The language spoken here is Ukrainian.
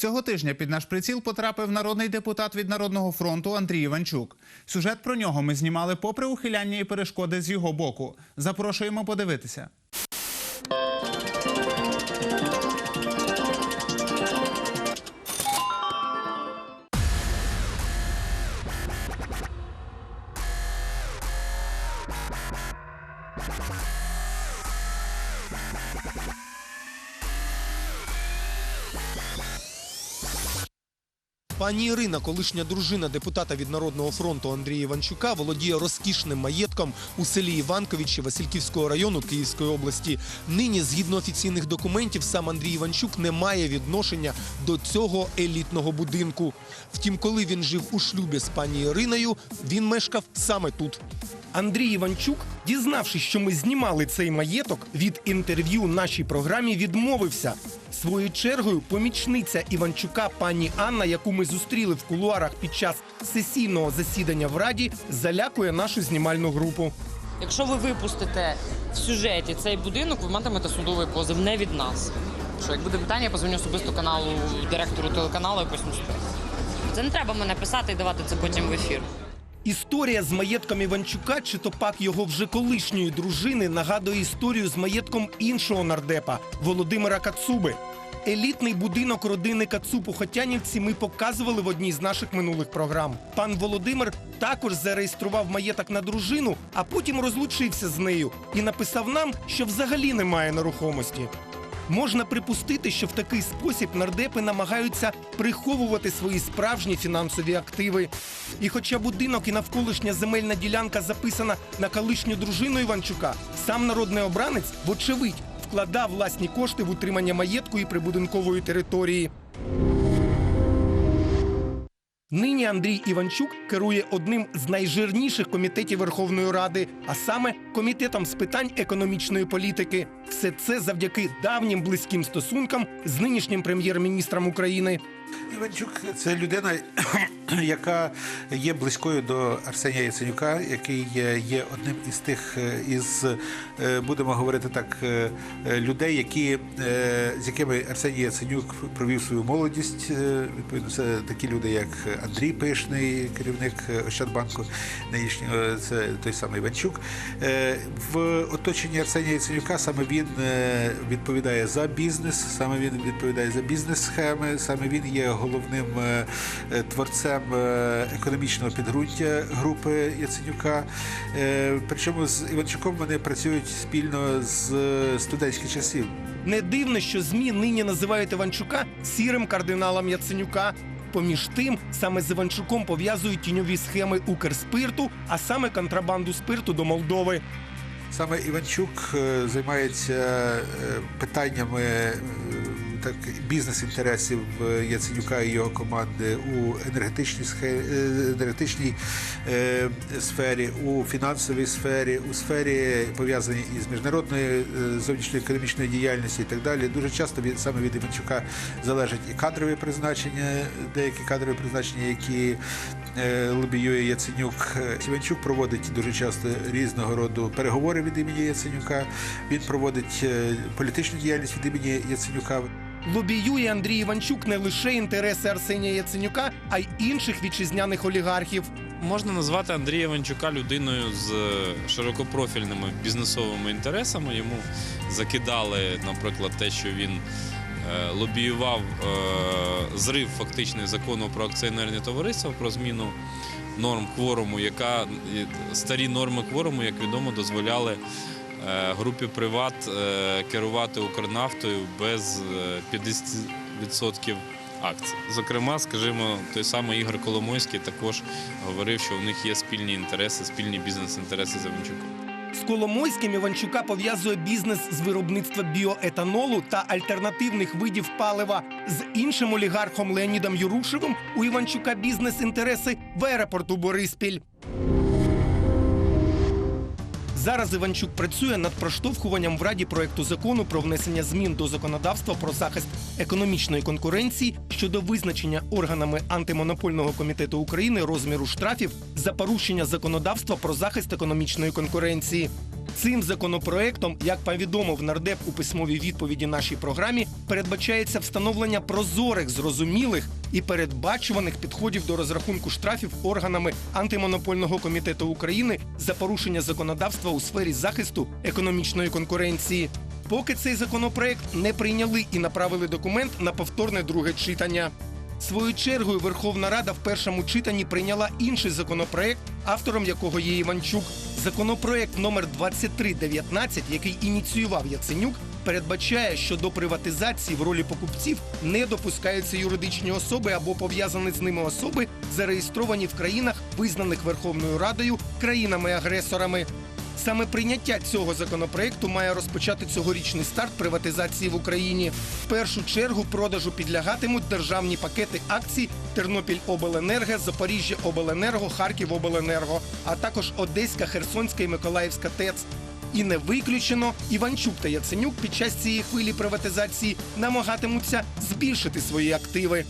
Цього тижня під наш приціл потрапив народний депутат від Народного фронту Андрій Іванчук. Сюжет про нього ми знімали попри ухиляння і перешкоди з його боку. Запрошуємо подивитися. Пані Ірина, колишня дружина депутата від Народного фронту Андрія Іванчука, володіє розкішним маєтком у селі Іванковичі Васильківського району Київської області. Нині, згідно офіційних документів, сам Андрій Іванчук не має відношення до цього елітного будинку. Втім, коли він жив у шлюбі з пані Іриною, він мешкав саме тут. Андрій Іванчук, дізнавшись, що ми знімали цей маєток, від інтерв'ю нашій програмі відмовився. Своєю чергою помічниця Іванчука пані Анна, яку ми зустріли в кулуарах під час сесійного засідання в Раді, залякує нашу знімальну групу. Якщо ви випустите в сюжеті цей будинок, ви матимете судовий позов не від нас. Що як буде питання, я позвоню особисто каналу директору телеканалу і поясню. Це не треба мене писати і давати це потім в ефір. Історія з маєтком Іванчука, чи то пак його вже колишньої дружини, нагадує історію з маєтком іншого нардепа Володимира Кацуби. Елітний будинок родини Кацуб у Хотянівці ми показували в одній з наших минулих програм. Пан Володимир також зареєстрував маєток на дружину, а потім розлучився з нею і написав нам, що взагалі немає нерухомості. Можна припустити, що в такий спосіб нардепи намагаються приховувати свої справжні фінансові активи. І хоча будинок і навколишня земельна ділянка записана на колишню дружину Іванчука, сам народний обранець, вочевидь, вкладав власні кошти в утримання маєтку і прибудинкової території. Нині Андрій Іванчук керує одним з найжирніших комітетів Верховної Ради, а саме комітетом з питань економічної політики. Все це завдяки давнім близьким стосункам з нинішнім прем'єр-міністром України. Іванчук це людина, яка є близькою до Арсенія Яценюка, який є, одним із тих е, із е, будемо говорити так, е, людей, які з якими Арсеній Яценюк провів свою молодість. Відповідно, це такі люди, як Андрій Пишний, керівник Ощадбанку нинішнього, це той самий Іванчук. Е, В оточенні Арсенія Яценюка саме він відповідає за бізнес, саме він відповідає за бізнес-схеми, саме він є головним творцем економічного підґрунтя групи Яценюка. Е, Причому з Іванчуком вони працюють спільно з е, студентських часів. Не дивно, що ЗМІ нині називають Іванчука сірим кардиналом Яценюка. Поміж тим, саме з Іванчуком пов'язують тіньові схеми Укрспирту, а саме контрабанду спирту до Молдови. Саме Іванчук е, займається е, питаннями е, так бізнес-інтересів е, Яценюка і його команди у енергетичній е, енергетичній е, сфері, у фінансовій сфері, у сфері пов'язаній із міжнародною зовнішньою економічною діяльністю і так далі. Дуже часто від саме від Іванчука залежать і кадрові призначення, деякі кадрові призначення, які лобіює Яценюк. Іванчук проводить дуже часто різного роду переговори від імені Яценюка. Він проводить політичну діяльність від імені Яценюка. Лобіює Андрій Іванчук не лише інтереси Арсенія Яценюка, а й інших вітчизняних олігархів. Можна назвати Андрія Іванчука людиною з широкопрофільними бізнесовими інтересами. Йому закидали, наприклад, те, що він е, лобіював е, зрив фактичний закону про акціонерні товариства, про зміну норм кворуму, яка старі норми кворуму, як відомо, дозволяли. Е, Групі Приват е, керувати Укрнафтою без е, 50% акцій. Зокрема, скажімо, той самий Ігор Коломойський також говорив, що у них є спільні інтереси, спільні бізнес-інтереси з Іванчуком. З Коломойським Іванчука пов'язує бізнес з виробництва біоетанолу та альтернативних видів палива. З іншим олігархом Леонідом Юрушевим у Іванчука бізнес-інтереси в аеропорту Бориспіль. Зараз Іванчук працює над проштовхуванням в Раді проекту закону про внесення змін до законодавства про захист економічної конкуренції щодо визначення органами антимонопольного комітету України розміру штрафів за порушення законодавства про захист економічної конкуренції. Цим законопроектом, як повідомив нардеп у письмовій відповіді нашій програмі, передбачається встановлення прозорих, зрозумілих і передбачуваних підходів до розрахунку штрафів органами антимонопольного комітету України за порушення законодавства у сфері захисту економічної конкуренції. Поки цей законопроект не прийняли і направили документ на повторне друге читання. Свою чергою Верховна Рада в першому читанні прийняла інший законопроект, автором якого є Іванчук. Законопроект номер 2319, який ініціював Яценюк, передбачає, що до приватизації в ролі покупців не допускаються юридичні особи або пов'язані з ними особи, зареєстровані в країнах, визнаних Верховною Радою країнами-агресорами. Саме прийняття цього законопроекту має розпочати цьогорічний старт приватизації в Україні. В першу чергу продажу підлягатимуть державні пакети акцій Тернопіль Обленерго, Запоріжжя Обленерго, Харків Обленерго, а також Одеська, Херсонська і Миколаївська ТЕЦ. І не виключено, Іванчук та Яценюк під час цієї хвилі приватизації намагатимуться збільшити свої активи.